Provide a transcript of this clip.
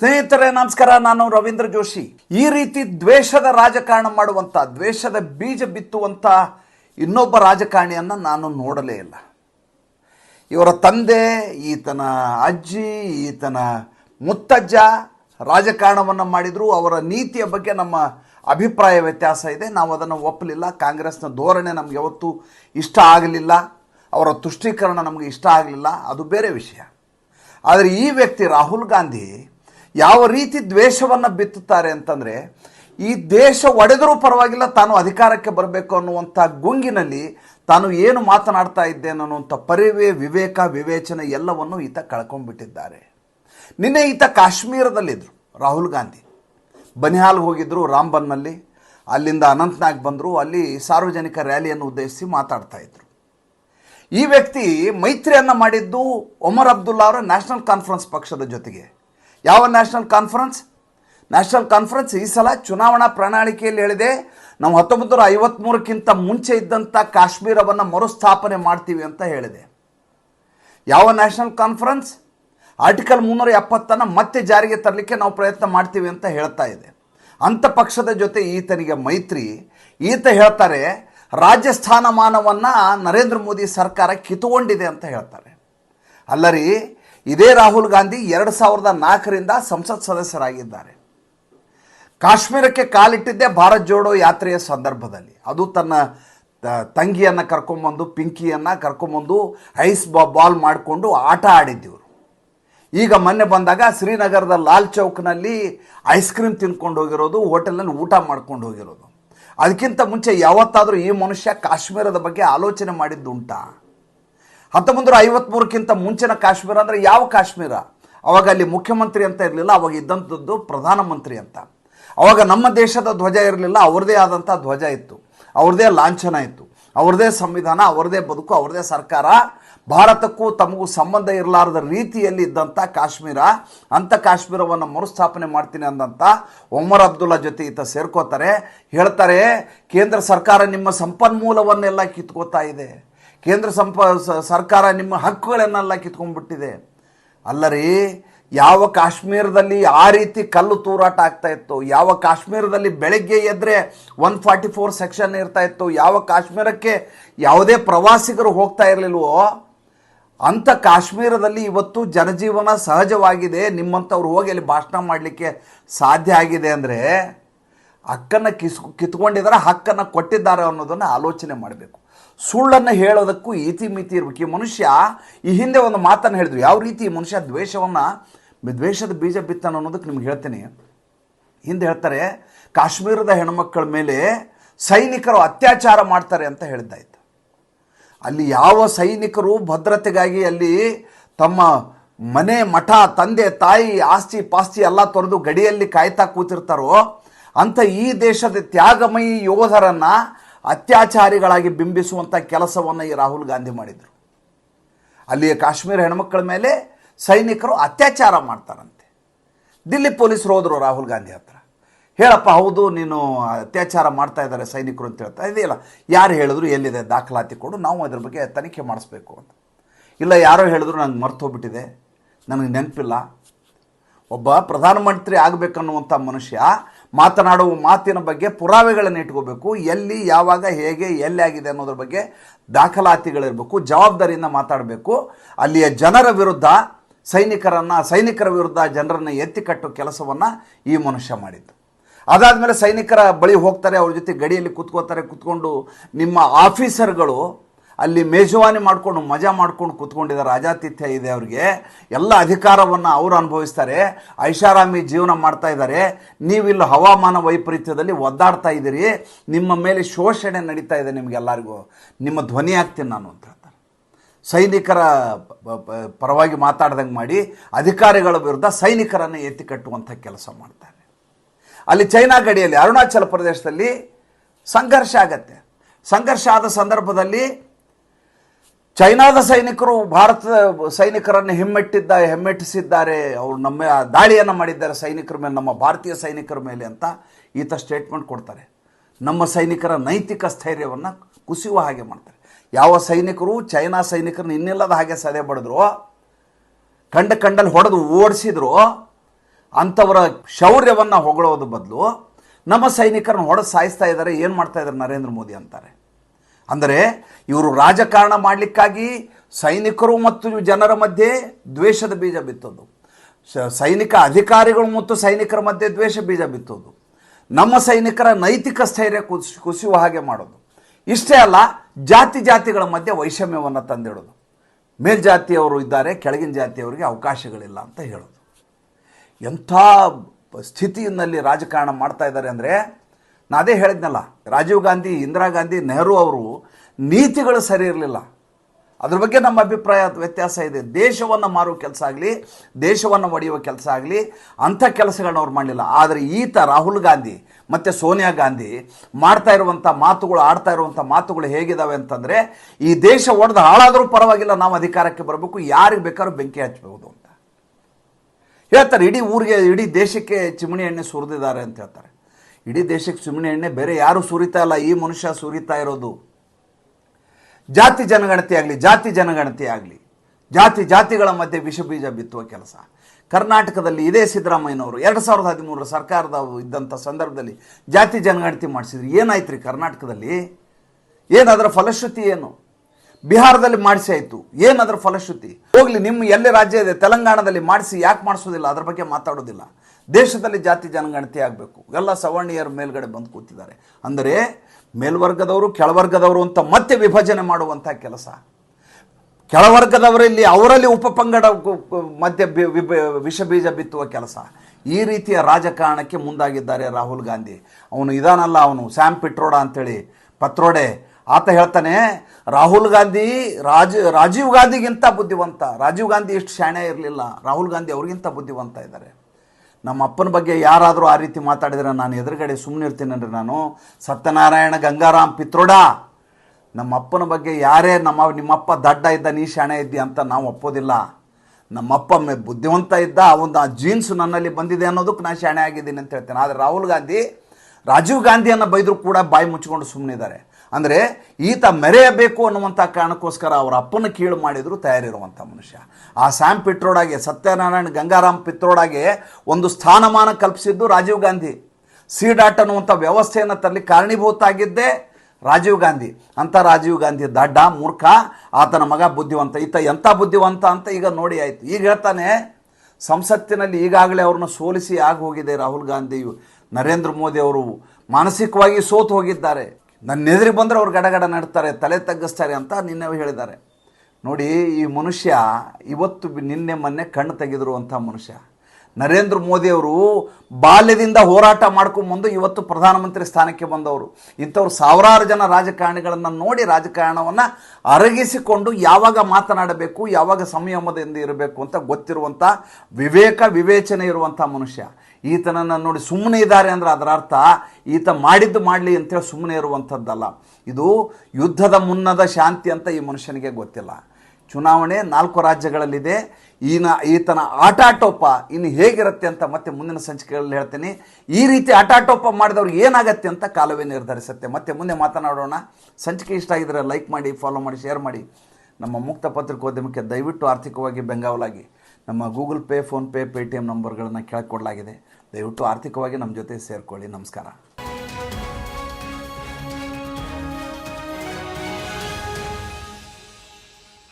ಸ್ನೇಹಿತರೆ, ನಮಸ್ಕಾರ. ನಾನು ರವೀಂದ್ರ ಜೋಶಿ. ಈ ರೀತಿ ದ್ವೇಷದ ರಾಜಕಾರಣ ಮಾಡುವಂಥ ದ್ವೇಷದ ಬೀಜ ಬಿತ್ತುವಂಥ ಇನ್ನೊಬ್ಬ ರಾಜಕಾರಣಿಯನ್ನು ನಾನು ನೋಡಲೇ ಇಲ್ಲ. ಇವರ ತಂದೆ, ಈತನ ಅಜ್ಜಿ, ಈತನ ಮುತ್ತಜ್ಜ ರಾಜಕಾರಣವನ್ನು ಮಾಡಿದ್ರು. ಅವರ ನೀತಿಯ ಬಗ್ಗೆ ನಮ್ಮ ಅಭಿಪ್ರಾಯ ವ್ಯತ್ಯಾಸ ಇದೆ. ನಾವು ಅದನ್ನು ಒಪ್ಪಲಿಲ್ಲ. ಕಾಂಗ್ರೆಸ್ನ ಧೋರಣೆ ನಮಗೆ ಯಾವತ್ತೂ ಇಷ್ಟ ಆಗಲಿಲ್ಲ. ಅವರ ತುಷ್ಟೀಕರಣ ನಮಗೆ ಇಷ್ಟ ಆಗಲಿಲ್ಲ. ಅದು ಬೇರೆ ವಿಷಯ. ಆದರೆ ಈ ವ್ಯಕ್ತಿ ರಾಹುಲ್ ಗಾಂಧಿ ಯಾವ ರೀತಿ ದ್ವೇಷವನ್ನು ಬಿತ್ತುತ್ತಾರೆ ಅಂತಂದರೆ, ಈ ದೇಶ ಒಡೆದರೂ ಪರವಾಗಿಲ್ಲ, ತಾನು ಅಧಿಕಾರಕ್ಕೆ ಬರಬೇಕು ಅನ್ನುವಂಥ ಗುಂಗಿನಲ್ಲಿ ತಾನು ಏನು ಮಾತನಾಡ್ತಾ ಇದ್ದೇನೆ ಅನ್ನುವಂಥ ಪರಿವೇ, ವಿವೇಕ, ವಿವೇಚನೆ ಎಲ್ಲವನ್ನು ಈತ ಕಳ್ಕೊಂಡ್ಬಿಟ್ಟಿದ್ದಾರೆ. ನಿನ್ನೆ ಈತ ಕಾಶ್ಮೀರದಲ್ಲಿದ್ದರು ರಾಹುಲ್ ಗಾಂಧಿ. ಬನಿಹಾಲ್ ಹೋಗಿದ್ದರು ರಾಂಬನ್ನಲ್ಲಿ ಅಲ್ಲಿಂದ ಅನಂತ್ನಾಗ್ ಬಂದರು, ಅಲ್ಲಿ ಸಾರ್ವಜನಿಕ ರ್ಯಾಲಿಯನ್ನು ಉದ್ದೇಶಿಸಿ ಮಾತಾಡ್ತಾ ಇದ್ರು. ಈ ವ್ಯಕ್ತಿ ಮೈತ್ರಿಯನ್ನು ಮಾಡಿದ್ದು ಒಮರ್ ಅಬ್ದುಲ್ಲಾ ಅವರ ನ್ಯಾಷನಲ್ ಕಾನ್ಫರೆನ್ಸ್ ಪಕ್ಷದ ಜೊತೆಗೆ. ಯಾವ ನ್ಯಾಷನಲ್ ಕಾನ್ಫರೆನ್ಸ್ ನ್ಯಾಷನಲ್ ಕಾನ್ಫರೆನ್ಸ್ ಈ ಸಲ ಚುನಾವಣಾ ಪ್ರಣಾಳಿಕೆಯಲ್ಲಿ ಹೇಳಿದೆ. ನಾವು ಹತ್ತೊಂಬತ್ತು ನೂರ ಐವತ್ತ್ಮೂರಕ್ಕಿಂತ ಮುಂಚೆ ಇದ್ದಂಥ ಕಾಶ್ಮೀರವನ್ನು ಮರುಸ್ಥಾಪನೆ ಮಾಡ್ತೀವಿ ಅಂತ ಹೇಳಿದೆ. ಯಾವ ನ್ಯಾಷನಲ್ ಕಾನ್ಫರೆನ್ಸ್ ಆರ್ಟಿಕಲ್ ಮುನ್ನೂರ ಎಪ್ಪತ್ತನ್ನು ಮತ್ತೆ ಜಾರಿಗೆ ತರಲಿಕ್ಕೆ ನಾವು ಪ್ರಯತ್ನ ಮಾಡ್ತೀವಿ ಅಂತ ಹೇಳ್ತಾ ಇದೆ. ಅಂಥ ಪಕ್ಷದ ಜೊತೆ ಈತನಿಗೆ ಮೈತ್ರಿ. ಈತ ಹೇಳ್ತಾರೆ ರಾಜ್ಯ ಸ್ಥಾನಮಾನವನ್ನು ನರೇಂದ್ರ ಮೋದಿ ಸರ್ಕಾರ ಕಿತ್ತುಕೊಂಡಿದೆ ಅಂತ ಹೇಳ್ತಾರೆ. ಅಲ್ಲರಿ ಇದೇ ರಾಹುಲ್ ಗಾಂಧಿ ಎರಡು ಸಾವಿರದ ನಾಲ್ಕರಿಂದ ಸಂಸತ್ ಸದಸ್ಯರಾಗಿದ್ದಾರೆ. ಕಾಶ್ಮೀರಕ್ಕೆ ಕಾಲಿಟ್ಟಿದ್ದೇ ಭಾರತ್ ಜೋಡೋ ಯಾತ್ರೆಯ ಸಂದರ್ಭದಲ್ಲಿ. ಅದು ತನ್ನ ತಂಗಿಯನ್ನು ಕರ್ಕೊಂಬಂದು, ಪಿಂಕಿಯನ್ನು ಕರ್ಕೊಂಬಂದು, ಐಸ್ ಬಾ, ಬಾಲ್ ಮಾಡಿಕೊಂಡು ಆಟ ಆಡಿದ್ದೆವರು. ಈಗ ಮೊನ್ನೆ ಬಂದಾಗ ಶ್ರೀನಗರದ ಲಾಲ್ ಚೌಕ್ನಲ್ಲಿ ಐಸ್ ಕ್ರೀಮ್ ತಿನ್ಕೊಂಡು ಹೋಗಿರೋದು, ಹೋಟೆಲ್ನಲ್ಲಿ ಊಟ ಮಾಡ್ಕೊಂಡು ಹೋಗಿರೋದು. ಅದಕ್ಕಿಂತ ಮುಂಚೆ ಯಾವತ್ತಾದರೂ ಈ ಮನುಷ್ಯ ಕಾಶ್ಮೀರದ ಬಗ್ಗೆ ಆಲೋಚನೆ ಮಾಡಿದ್ದುಂಟಾ? ಹತ್ತೊಂಬತ್ತು ನೂರ ಐವತ್ತ್ಮೂರಕ್ಕಿಂತ ಮುಂಚಿನ ಕಾಶ್ಮೀರ ಅಂದರೆ ಯಾವ ಕಾಶ್ಮೀರ? ಅವಾಗ ಅಲ್ಲಿ ಮುಖ್ಯಮಂತ್ರಿ ಅಂತ ಇರಲಿಲ್ಲ, ಅವಾಗ ಇದ್ದಂಥದ್ದು ಪ್ರಧಾನಮಂತ್ರಿ ಅಂತ. ಅವಾಗ ನಮ್ಮ ದೇಶದ ಧ್ವಜ ಇರಲಿಲ್ಲ, ಅವ್ರದ್ದೇ ಆದಂಥ ಧ್ವಜ ಇತ್ತು. ಅವ್ರದ್ದೇ ಲಾಂಛನ ಇತ್ತು. ಅವ್ರದೇ ಸಂವಿಧಾನ ಅವ್ರದೇ ಬದುಕು, ಅವ್ರದ್ದೇ ಸರ್ಕಾರ. ಭಾರತಕ್ಕೂ ತಮಗೂ ಸಂಬಂಧ ಇರಲಾರದ ರೀತಿಯಲ್ಲಿ ಇದ್ದಂಥ ಕಾಶ್ಮೀರ. ಅಂಥ ಕಾಶ್ಮೀರವನ್ನು ಮರುಸ್ಥಾಪನೆ ಮಾಡ್ತೀನಿ ಅಂದಂಥ ಒಮರ್ ಅಬ್ದುಲ್ಲಾ ಜೊತೆ ಈತ ಸೇರ್ಕೋತಾರೆ. ಹೇಳ್ತಾರೆ, ಕೇಂದ್ರ ಸರ್ಕಾರ ನಿಮ್ಮ ಸಂಪನ್ಮೂಲವನ್ನೆಲ್ಲ ಕಿತ್ಕೋತಾ ಇದೆ. ಕೇಂದ್ರ ಸಂಪ ಸರ್ಕಾರ ನಿಮ್ಮ ಹಕ್ಕುಗಳನ್ನೆಲ್ಲ ಕಿತ್ಕೊಂಡ್ಬಿಟ್ಟಿದೆ. ಅಲ್ಲರಿ, ಯಾವ ಕಾಶ್ಮೀರದಲ್ಲಿ ಆ ರೀತಿ ಕಲ್ಲು ತೂರಾಟ ಆಗ್ತಾ ಇತ್ತು, ಯಾವ ಕಾಶ್ಮೀರದಲ್ಲಿ ಬೆಳಗ್ಗೆ ಎದ್ರೆ ಒನ್ ಫಾರ್ಟಿ ಫೋರ್ ಸೆಕ್ಷನ್ ಇರ್ತಾ ಇತ್ತು, ಯಾವ ಕಾಶ್ಮೀರಕ್ಕೆ ಯಾವುದೇ ಪ್ರವಾಸಿಗರು ಹೋಗ್ತಾ ಇರಲಿಲ್ವೋ, ಅಂಥ ಕಾಶ್ಮೀರದಲ್ಲಿ ಇವತ್ತು ಜನಜೀವನ ಸಹಜವಾಗಿದೆ, ನಿಮ್ಮಂಥವ್ರು ಹೋಗಿ ಅಲ್ಲಿ ಭಾಷಣ ಮಾಡಲಿಕ್ಕೆ ಸಾಧ್ಯ ಆಗಿದೆ ಅಂದರೆ, ಹಕ್ಕನ್ನು ಕಿಸ್ ಕಿತ್ಕೊಂಡಿದ್ದಾರೆ ಹಕ್ಕನ್ನು ಕೊಟ್ಟಿದ್ದಾರೆ ಅನ್ನೋದನ್ನು ಆಲೋಚನೆ ಮಾಡಬೇಕು. ಸುಳ್ಳನ್ನು ಹೇಳೋದಕ್ಕೂ ಇತಿ ಮಿತಿ ಇರಬೇಕು. ಈ ಮನುಷ್ಯ, ಈ ಹಿಂದೆ ಒಂದು ಮಾತನ್ನು ಹೇಳಿದ್ರು. ಯಾವ ರೀತಿ ಮನುಷ್ಯ ದ್ವೇಷವನ್ನು ದ್ವೇಷದ ಬೀಜ ಬಿತ್ತಾನ ಅನ್ನೋದಕ್ಕೆ ನಿಮ್ಗೆ ಹೇಳ್ತೀನಿ. ಹಿಂದೆ ಹೇಳ್ತಾರೆ, ಕಾಶ್ಮೀರದ ಹೆಣ್ಮಕ್ಕಳ ಮೇಲೆ ಸೈನಿಕರು ಅತ್ಯಾಚಾರ ಮಾಡ್ತಾರೆ ಅಂತ ಹೇಳಿದ್ದಾಯಿತು. ಅಲ್ಲಿ ಯಾವ ಸೈನಿಕರು ಭದ್ರತೆಗಾಗಿ ಅಲ್ಲಿ ತಮ್ಮ ಮನೆ, ಮಠ, ತಂದೆ, ತಾಯಿ, ಆಸ್ತಿ, ಪಾಸ್ತಿ ಎಲ್ಲ ತೊರೆದು ಗಡಿಯಲ್ಲಿ ಕಾಯ್ತಾ ಕೂತಿರ್ತಾರೋ, ಅಂಥ ಈ ದೇಶದ ತ್ಯಾಗಮಯಿ ಯೋಧರನ್ನು ಅತ್ಯಾಚಾರಿಗಳಾಗಿ ಬಿಂಬಿಸುವಂಥ ಕೆಲಸವನ್ನು ಈ ರಾಹುಲ್ ಗಾಂಧಿ ಮಾಡಿದರು. ಅಲ್ಲಿಯ ಕಾಶ್ಮೀರ ಹೆಣ್ಮಕ್ಕಳ ಮೇಲೆ ಸೈನಿಕರು ಅತ್ಯಾಚಾರ ಮಾಡ್ತಾರಂತೆ. ದಿಲ್ಲಿ ಪೊಲೀಸರು ಹೋದರು ರಾಹುಲ್ ಗಾಂಧಿ ಹತ್ರ. ಹೇಳಪ್ಪ, ಹೌದು, ನೀನು ಅತ್ಯಾಚಾರ ಮಾಡ್ತಾ ಇದ್ದಾರೆ ಸೈನಿಕರು ಅಂತ ಹೇಳ್ತಾ ಇದೆಯಲ್ಲ ಯಾರು ಹೇಳಿದ್ರು, ಎಲ್ಲಿದೆ, ದಾಖಲಾತಿ ಕೊಡು, ನಾವು ಅದ್ರ ಬಗ್ಗೆ ತನಿಖೆ ಮಾಡಿಸ್ಬೇಕು ಅಂತ. ಇಲ್ಲ, ಯಾರೋ ಹೇಳಿದ್ರು, ನಂಗೆ ಮರ್ತು ಹೋಗ್ಬಿಟ್ಟಿದೆ. ನನಗೆ ನೆನಪಿಲ್ಲ. ಒಬ್ಬ ಪ್ರಧಾನಮಂತ್ರಿ ಆಗಬೇಕನ್ನುವಂಥ ಮನುಷ್ಯ ಮಾತನಾಡುವ ಮಾತಿನ ಬಗ್ಗೆ ಪುರಾವೆಗಳನ್ನು ಇಟ್ಕೋಬೇಕು, ಎಲ್ಲಿ, ಯಾವಾಗ, ಹೇಗೆ, ಎಲ್ಲಿ ಆಗಿದೆ ಅನ್ನೋದ್ರ ಬಗ್ಗೆ ದಾಖಲಾತಿಗಳಿರಬೇಕು, ಜವಾಬ್ದಾರಿಯಿಂದ ಮಾತಾಡಬೇಕು. ಅಲ್ಲಿಯ ಜನರ ವಿರುದ್ಧ, ಸೈನಿಕರನ್ನು, ಸೈನಿಕರ ವಿರುದ್ಧ ಜನರನ್ನು ಎತ್ತಿ ಕಟ್ಟೋ ಕೆಲಸವನ್ನು ಈ ಮನುಷ್ಯ ಮಾಡಿದ್ದು. ಅದಾದಮೇಲೆ ಸೈನಿಕರ ಬಳಿ ಹೋಗ್ತಾರೆ, ಅವ್ರ ಜೊತೆ ಗಡಿಯಲ್ಲಿ ಕುತ್ಕೋತಾರೆ, ಕುತ್ಕೊಂಡು ನಿಮ್ಮ ಆಫೀಸರ್ಗಳು ಅಲ್ಲಿ ಮೇಜವಾನಿ ಮಾಡಿಕೊಂಡು ಮಜಾ ಮಾಡ್ಕೊಂಡು ಕೂತ್ಕೊಂಡಿದ್ದ ರಾಜಾತಿಥ್ಯ ಇದೆ ಅವ್ರಿಗೆ. ಎಲ್ಲ ಅಧಿಕಾರವನ್ನು ಅವರು ಅನುಭವಿಸ್ತಾರೆ. ಐಷಾರಾಮಿ ಜೀವನ ಮಾಡ್ತಾ ಇದ್ದಾರೆ. ನೀವಿಲ್ಲಿ ಹವಾಮಾನ ವೈಪರೀತ್ಯದಲ್ಲಿ ಒದ್ದಾಡ್ತಾ ಇದ್ದೀರಿ. ನಿಮ್ಮ ಮೇಲೆ ಶೋಷಣೆ ನಡೀತಾ ಇದೆ ನಿಮಗೆಲ್ಲರಿಗೂ ನಿಮ್ಮ ಧ್ವನಿ ಆಗ್ತೀನಿ ನಾನು ಅಂತ ಹೇಳ್ತಾರೆ. ಸೈನಿಕರ ಪರವಾಗಿ ಮಾತಾಡ್ದಂಗೆ ಮಾಡಿ ಅಧಿಕಾರಿಗಳ ವಿರುದ್ಧ ಸೈನಿಕರನ್ನು ಎತ್ತಿ ಕಟ್ಟುವಂಥ ಕೆಲಸ ಮಾಡ್ತಾರೆ. ಅಲ್ಲಿ ಚೈನಾ ಗಡಿಯಲ್ಲಿ, ಅರುಣಾಚಲ ಪ್ರದೇಶದಲ್ಲಿ ಸಂಘರ್ಷ ಆಗತ್ತೆ. ಸಂಘರ್ಷ ಆದ ಸಂದರ್ಭದಲ್ಲಿ ಚೈನಾದ ಸೈನಿಕರು ಭಾರತದ ಸೈನಿಕರನ್ನು ಹಿಮ್ಮೆಟ್ಟಿದ್ದ, ಹೆಮ್ಮೆಟ್ಟಿಸಿದ್ದಾರೆ. ಅವರು ನಮ್ಮ ದಾಳಿಯನ್ನು ಮಾಡಿದ್ದಾರೆ ಸೈನಿಕರ ಮೇಲೆ, ನಮ್ಮ ಭಾರತೀಯ ಸೈನಿಕರ ಮೇಲೆ ಅಂತ ಈತ ಸ್ಟೇಟ್ಮೆಂಟ್ ಕೊಡ್ತಾರೆ. ನಮ್ಮ ಸೈನಿಕರ ನೈತಿಕ ಸ್ಥೈರ್ಯವನ್ನು ಕುಸಿಯುವ ಹಾಗೆ ಮಾಡ್ತಾರೆ. ಯಾವ ಸೈನಿಕರು, ಚೈನಾ ಸೈನಿಕರನ್ನ ಇನ್ನಿಲ್ಲದ ಹಾಗೆ ಸದೆ ಬಡಿದ್ರು, ಕಂಡ ಕಂಡಲ್ಲಿ ಹೊಡೆದು ಓಡಿಸಿದ್ರು, ಅಂಥವರ ಶೌರ್ಯವನ್ನು ಹೊಗಳೋದು ಬದಲು ನಮ್ಮ ಸೈನಿಕರನ್ನು ಹೊಡೆದು ಸಾಯಿಸ್ತಾ ಇದ್ದಾರೆ. ಏನು ಮಾಡ್ತಾ ಇದ್ದಾರೆ ನರೇಂದ್ರ ಮೋದಿ ಅಂತಾರೆ. ಅಂದರೆ ಇವರು ರಾಜಕಾರಣ ಮಾಡಲಿಕ್ಕಾಗಿ ಸೈನಿಕರು ಮತ್ತು ಜನರ ಮಧ್ಯೆ ದ್ವೇಷದ ಬೀಜ ಬಿತ್ತೋದು. ಸೈನಿಕ ಅಧಿಕಾರಿಗಳು ಮತ್ತು ಸೈನಿಕರ ಮಧ್ಯೆ ದ್ವೇಷ ಬೀಜ ಬಿತ್ತೋದು. ನಮ್ಮ ಸೈನಿಕರ ನೈತಿಕ ಸ್ಥೈರ್ಯ ಕುಸಿ ಕುಸಿಯುವ ಹಾಗೆ ಮಾಡೋದು. ಇಷ್ಟೇ ಅಲ್ಲ, ಜಾತಿ ಜಾತಿಗಳ ಮಧ್ಯೆ ವೈಷಮ್ಯವನ್ನು ತಂದಿಡೋದು. ಮೇಲ್ಜಾತಿಯವರು ಇದ್ದಾರೆ, ಕೆಳಗಿನ ಜಾತಿಯವರಿಗೆ ಅವಕಾಶಗಳಿಲ್ಲ ಅಂತ ಹೇಳೋದು. ಎಂಥ ಸ್ಥಿತಿಯಲ್ಲಿ ರಾಜಕಾರಣ ಮಾಡ್ತಾ ಇದ್ದಾರೆ ಅಂದರೆ ನಾ ಅದೇ ಹೇಳಿದ್ನಲ್ಲ, ರಾಜೀವ್ ಗಾಂಧಿ, ಇಂದಿರಾ ಗಾಂಧಿ, ನೆಹರು ಅವರು ನೀತಿಗಳು ಸರಿ ಇರಲಿಲ್ಲ. ಅದ್ರ ಬಗ್ಗೆ ನಮ್ಮ ಅಭಿಪ್ರಾಯ ವ್ಯತ್ಯಾಸ ಇದೆ. ದೇಶವನ್ನು ಮಾರುವ ಕೆಲಸ ಆಗಲಿ, ದೇಶವನ್ನು ಒಡೆಯುವ ಕೆಲಸ ಆಗಲಿ, ಅಂಥ ಕೆಲಸಗಳನ್ನ ಅವ್ರು ಮಾಡಲಿಲ್ಲ. ಆದರೆ ಈತ ರಾಹುಲ್ ಗಾಂಧಿ ಮತ್ತು ಸೋನಿಯಾ ಗಾಂಧಿ ಮಾಡ್ತಾ ಇರುವಂಥ ಮಾತುಗಳು, ಆಡ್ತಾ ಇರುವಂಥ ಮಾತುಗಳು ಹೇಗಿದ್ದಾವೆ ಅಂತಂದರೆ, ಈ ದೇಶ ಒಡೆದು ಹಾಳಾದರೂ ಪರವಾಗಿಲ್ಲ, ನಾವು ಅಧಿಕಾರಕ್ಕೆ ಬರಬೇಕು, ಯಾರಿಗೆ ಬೇಕಾದ್ರೂ ಬೆಂಕಿ ಹಚ್ಚಬಹುದು ಅಂತ. ಹೇಳ್ತಾರೆ, ಇಡೀ ಊರಿಗೆ, ಇಡೀ ದೇಶಕ್ಕೆ ಚಿಮಣಿ ಎಣ್ಣೆ ಸುರಿದಿದ್ದಾರೆ ಅಂತ ಹೇಳ್ತಾರೆ. ಇಡೀ ದೇಶಕ್ಕೆ ಸುಮ್ಮನೆ ಎಣ್ಣೆ, ಬೇರೆ ಯಾರು ಸುರಿತಾ ಇಲ್ಲ, ಈ ಮನುಷ್ಯ ಸುರಿತಾ ಇರೋದು. ಜಾತಿ ಜನಗಣತಿ ಆಗಲಿ, ಜಾತಿ ಜನಗಣತಿ ಆಗಲಿ, ಜಾತಿ, ಜಾತಿಗಳ ಮಧ್ಯೆ ವಿಷ ಬೀಜ ಬಿತ್ತುವ ಕೆಲಸ. ಕರ್ನಾಟಕದಲ್ಲಿ ಇದೇ ಸಿದ್ದರಾಮಯ್ಯನವರು, ಎರಡು ಸಾವಿರದ ಹದಿಮೂರರ ಸರ್ಕಾರದ ಇದ್ದಂಥ ಸಂದರ್ಭದಲ್ಲಿ ಜಾತಿ ಜನಗಣತಿ ಮಾಡಿಸಿದ್ರು. ಏನಾಯ್ತು ರೀ ಕರ್ನಾಟಕದಲ್ಲಿ? ಏನದರ ಫಲಶ್ರುತಿ ಏನು? ಬಿಹಾರದಲ್ಲಿ ಮಾಡಿಸಿ ಆಯಿತು. ಏನದರ ಫಲಶ್ರುತಿ? ಹೋಗ್ಲಿ, ನಿಮ್ಮ ಎಲ್ಲಿ ರಾಜ್ಯ ಇದೆ, ತೆಲಂಗಾಣದಲ್ಲಿ ಮಾಡಿಸಿ, ಯಾಕೆ ಮಾಡಿಸೋದಿಲ್ಲ? ಅದ್ರ ಬಗ್ಗೆ ಮಾತಾಡೋದಿಲ್ಲ. ದೇಶದಲ್ಲಿ ಜಾತಿ ಜನಗಣತಿ ಆಗಬೇಕು. ಎಲ್ಲ ಸವರ್ಣೀಯರ ಮೇಲ್ಗಡೆ ಬಂದು ಕೂತಿದ್ದಾರೆ. ಅಂದರೆ ಮೇಲ್ವರ್ಗದವರು, ಕೆಳವರ್ಗದವರು ಅಂತ ಮತ್ತೆ ವಿಭಜನೆ ಮಾಡುವಂಥ ಕೆಲಸ. ಕೆಳವರ್ಗದವರಲ್ಲಿ ಅವರಲ್ಲಿ ಉಪಪಂಗಡ ಮಧ್ಯ ವಿಷ ಬೀಜ ಬಿತ್ತುವ ಕೆಲಸ. ಈ ರೀತಿಯ ರಾಜಕಾರಣಕ್ಕೆ ಮುಂದಾಗಿದ್ದಾರೆ ರಾಹುಲ್ ಗಾಂಧಿ. ಅವನು ಇದಾನಲ್ಲ ಅವನು, ಸ್ಯಾಮ್ ಪಿಟ್ರೋಡ ಅಂತೇಳಿ. ಪತ್ರೋಡೆ, ಆತ ಹೇಳ್ತಾನೆ, ರಾಹುಲ್ ಗಾಂಧಿ ರಾಜ, ರಾಜೀವ್ ಗಾಂಧಿಗಿಂತ ಬುದ್ಧಿವಂತ. ರಾಜೀವ್ ಗಾಂಧಿ ಇಷ್ಟು ಶಾಣೆ ಇರಲಿಲ್ಲ. ರಾಹುಲ್ ಗಾಂಧಿ ಅವ್ರಿಗಿಂತ ಬುದ್ಧಿವಂತ ಇದ್ದಾರೆ. ನಮ್ಮ ಅಪ್ಪನ ಬಗ್ಗೆ ಯಾರಾದರೂ ಆ ರೀತಿ ಮಾತಾಡಿದರೆ ನಾನು ಎದುರುಗಡೆ ಸುಮ್ಮನೆ ಇರ್ತೀನಂದ್ರೆ ನಾನು, ಸತ್ಯನಾರಾಯಣ ಗಂಗಾರಾಮ್ ಪಿತ್ರೋಡ ನಮ್ಮ ಅಪ್ಪನ ಬಗ್ಗೆ ಯಾರೇ ನಮ್ಮ, ನಿಮ್ಮಪ್ಪ ದಡ್ಡ ಇದ್ದ, ನೀ ಶಾಣೆ ಇದ್ದಿ ಅಂತ ನಾವು ಒಪ್ಪೋದಿಲ್ಲ. ನಮ್ಮಪ್ಪ ಮೆ ಬುದ್ಧಿವಂತ ಇದ್ದ ಒಂದು ಆ ಜೀನ್ಸ್ ನನ್ನಲ್ಲಿ ಬಂದಿದೆ ಅನ್ನೋದಕ್ಕೆ ನಾನು ಶಾಣೆ ಆಗಿದ್ದೀನಿ ಅಂತ ಹೇಳ್ತೇನೆ. ಆದರೆ ರಾಹುಲ್ ಗಾಂಧಿ, ರಾಜೀವ್ ಗಾಂಧಿಯನ್ನು ಬೈದರೂ ಕೂಡ ಬಾಯಿ ಮುಚ್ಚಿಕೊಂಡು ಸುಮ್ಮನಿದ್ದಾರೆ ಅಂದರೆ ಈತ ಮೆರೆಯಬೇಕು ಅನ್ನುವಂಥ ಕಾರಣಕ್ಕೋಸ್ಕರ ಅವರ ಅಪ್ಪನ ಕೀಳು ಮಾಡಿದ್ರು ತಯಾರಿರುವಂಥ ಮನುಷ್ಯ. ಆ ಸ್ಯಾಮ್ ಪಿಟ್ರೋಡಾಗೆ, ಸತ್ಯನಾರಾಯಣ ಗಂಗಾರಾಮ್ ಪಿತ್ರೋಡಾಗೆ ಒಂದು ಸ್ಥಾನಮಾನ ಕಲ್ಪಿಸಿದ್ದು ರಾಜೀವ್ ಗಾಂಧಿ. ಸಿಡಾಟ್ ಅನ್ನುವಂಥ ವ್ಯವಸ್ಥೆಯನ್ನು ತರಲಿ ಕಾರಣೀಭೂತ ಆಗಿದ್ದೇ ರಾಜೀವ್ ಗಾಂಧಿ. ಅಂತ ರಾಜೀವ್ ಗಾಂಧಿ ದಡ್ಡ, ಮೂರ್ಖ, ಆತನ ಮಗ ಬುದ್ಧಿವಂತ, ಈತ ಎಂಥ ಬುದ್ಧಿವಂತ ಅಂತ ಈಗ ನೋಡಿ ಆಯಿತು. ಈಗ ಹೇಳ್ತಾನೆ, ಸಂಸತ್ತಿನಲ್ಲಿ ಈಗಾಗಲೇ ಅವ್ರನ್ನ ಸೋಲಿಸಿ ಆಗಿ ಹೋಗಿದೆ ರಾಹುಲ್ ಗಾಂಧಿಯು ನರೇಂದ್ರ ಮೋದಿ ಅವರು ಮಾನಸಿಕವಾಗಿ ಸೋತು ಹೋಗಿದ್ದಾರೆ. ನನ್ನ ಎದುರಿಗೆ ಬಂದರೆ ಅವ್ರು ಗಡಗಡ ನಡ್ತಾರೆ, ತಲೆ ತಗ್ಗಿಸ್ತಾರೆ ಅಂತ ನಿನ್ನೆ ಹೇಳಿದ್ದಾರೆ. ನೋಡಿ, ಈ ಮನುಷ್ಯ ಇವತ್ತು ನಿನ್ನೆ ಮೊನ್ನೆ ಕಣ್ಣು ತೆಗೆದಿರುವಂಥ ಮನುಷ್ಯ. ನರೇಂದ್ರ ಮೋದಿಯವರು ಬಾಲ್ಯದಿಂದ ಹೋರಾಟ ಮಾಡ್ಕೊಂಬಂದು ಇವತ್ತು ಪ್ರಧಾನಮಂತ್ರಿ ಸ್ಥಾನಕ್ಕೆ ಬಂದವರು. ಇಂಥವ್ರು ಸಾವಿರಾರು ಜನ ರಾಜಕಾರಣಿಗಳನ್ನು ನೋಡಿ ರಾಜಕಾರಣವನ್ನು ಅರಗಿಸಿಕೊಂಡು ಯಾವಾಗ ಮಾತನಾಡಬೇಕು, ಯಾವಾಗ ಸಂಯಮದಿಂದ ಇರಬೇಕು ಅಂತ ಗೊತ್ತಿರುವಂಥ ವಿವೇಕ ವಿವೇಚನೆ ಇರುವಂಥ ಮನುಷ್ಯ. ಈತನನ್ನು ನೋಡಿ ಸುಮ್ಮನೆ ಇದ್ದಾರೆ ಅಂದರೆ ಅದರ ಅರ್ಥ ಈತ ಮಾಡಿದ್ದು ಮಾಡಲಿ ಅಂತೇಳಿ ಸುಮ್ಮನೆ ಇರುವಂಥದ್ದಲ್ಲ. ಇದು ಯುದ್ಧದ ಮುನ್ನದ ಶಾಂತಿ ಅಂತ ಈ ಮನುಷ್ಯನಿಗೆ ಗೊತ್ತಿಲ್ಲ. ಚುನಾವಣೆ ನಾಲ್ಕು ರಾಜ್ಯಗಳಲ್ಲಿದೆ. ಈನ ಈತನ ಆಟಾಟೋಪ ಇನ್ನು ಹೇಗಿರುತ್ತೆ ಅಂತ ಮತ್ತೆ ಮುಂದಿನ ಸಂಚಿಕೆಗಳಲ್ಲಿ ಹೇಳ್ತೀನಿ. ಈ ರೀತಿ ಆಟಾಟೋಪ ಮಾಡಿದವ್ರಿಗೆ ಏನಾಗತ್ತೆ ಅಂತ ಕಾಲವೇ ನಿರ್ಧರಿಸುತ್ತೆ. ಮತ್ತೆ ಮುಂದೆ ಮಾತನಾಡೋಣ. ಸಂಚಿಕೆ ಇಷ್ಟ ಆಗಿದ್ರೆ ಲೈಕ್ ಮಾಡಿ ಫಾಲೋ ಮಾಡಿ ಶೇರ್ ಮಾಡಿ. ನಮ್ಮ ಮುಕ್ತ ಪತ್ರಿಕೋದ್ಯಮಕ್ಕೆ ದಯವಿಟ್ಟು ಆರ್ಥಿಕವಾಗಿ ಬೆಂಗಾವಲಾಗಿ. ನಮ್ಮ ಗೂಗಲ್ ಪೇ ಫೋನ್ಪೇ ಪೇಟಿಎಂ ನಂಬರ್ಗಳನ್ನು ಕೆಳಗೆ ದಯವಿಟ್ಟು ಆರ್ಥಿಕವಾಗಿ ನಮ್ಮ ಜೊತೆ ಸೇರಿಕೊಳ್ಳಿ. ನಮಸ್ಕಾರ.